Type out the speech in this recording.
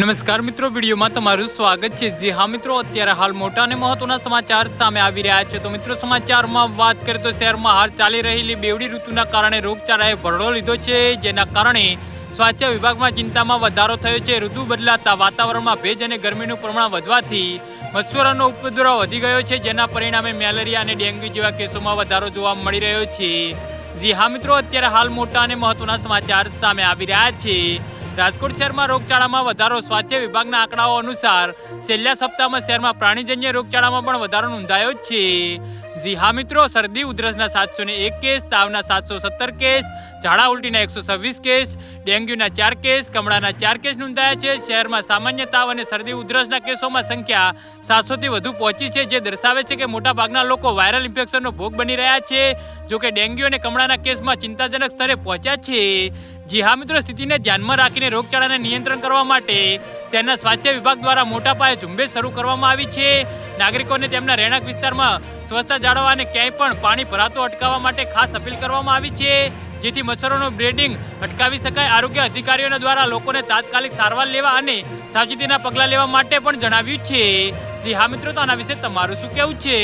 નમસ્કાર મિત્રો, વિડીયોમાં તમારું સ્વાગત છે. જે હા મિત્રો, અત્યારે હાલ મોટા અને મહત્વના સમાચાર સામે આવી રહ્યા છે. તો મિત્રો, સમાચારમાં વાત કરીએ તો શહેરમાં હાલ ચાલી રહેલી બેવડી ઋતુના કારણે રોગચાળાએ ભરડો લીધો છે, જેના કારણે સ્વાસ્થ્ય વિભાગમાં ચિંતામાં વધારો થયો છે. ઋતુ બદલાતા વાતાવરણમાં ભેજ અને ગરમીનું પ્રમાણ વધવાથી મચ્છરોનો ઉપદ્રવ વધી ગયો છે, જેના પરિણામે મેલેરિયા અને ડેન્ગ્યુ જેવા કેસોમાં વધારો જોવા મળી રહ્યો છે. જી હા મિત્રો, અત્યારે હાલ મોટા અને મહત્વના સમાચાર સામે આવી રહ્યા છે. રાજકોટ શહેરમાં રોગચાળામાં વધારો સ્વાસ્થ્ય વિભાગના આંકડાઓ અનુસાર છેલ્લા સપ્તાહમાં શહેરમાં પ્રાણીજન્ય રોગચાળામાં પણ વધારો નોંધાયો છે. જી હા મિત્રો, શરદી, ઉધરસના સાતસો ને એક કેસ, તાવના સાતસો સત્તર કેસ, ઝાડા ઉલટીના એકસો છવ્વીસ કેસ, ડેન્ગ્યુના ચાર કેસ, કમળાના ચાર કેસ નોંધાયા છે. શહેરમાં સામાન્ય તાવ અને શરદી, ઉધરસના કેસોમાં સંખ્યા સાતસોથી વધુ પહોંચી છે, જે દર્શાવે છે કે મોટાભાગના લોકો વાયરલ ઇન્ફેક્શનનો ભોગ બની રહ્યા છે, જોકે ડેન્ગ્યુ અને કમળાના કેસમાં ચિંતાજનક સ્તરે પહોંચ્યા છે. જી હા મિત્રો, સ્થિતિને ધ્યાનમાં રાખીને રોગચાળાને નિયંત્રણ કરવા માટે શહેરના સ્વાસ્થ્ય વિભાગ દ્વારા મોટા પાયે ઝુંબેશ શરૂ કરવામાં આવી છે. નાગરિકોને તેમના રહેણાંક વિસ્તારમાં સ્વચ્છતા જાળવવા અને ક્યાંય પણ પાણી ભરાતું અટકાવવા માટે ખાસ અપીલ કરવામાં આવી છે. જેથી મચ્છરોનું બ્રેડિંગ અટકાવી શકાય. આરોગ્ય અધિકારીઓના દ્વારા લોકોને તાત્કાલિક સારવાર લેવા અને સાવચેતીના પગલાં લેવા માટે પણ જણાવ્યું છે. જી હા મિત્રો, તો આના વિશે તમારું શું કહેવું છે?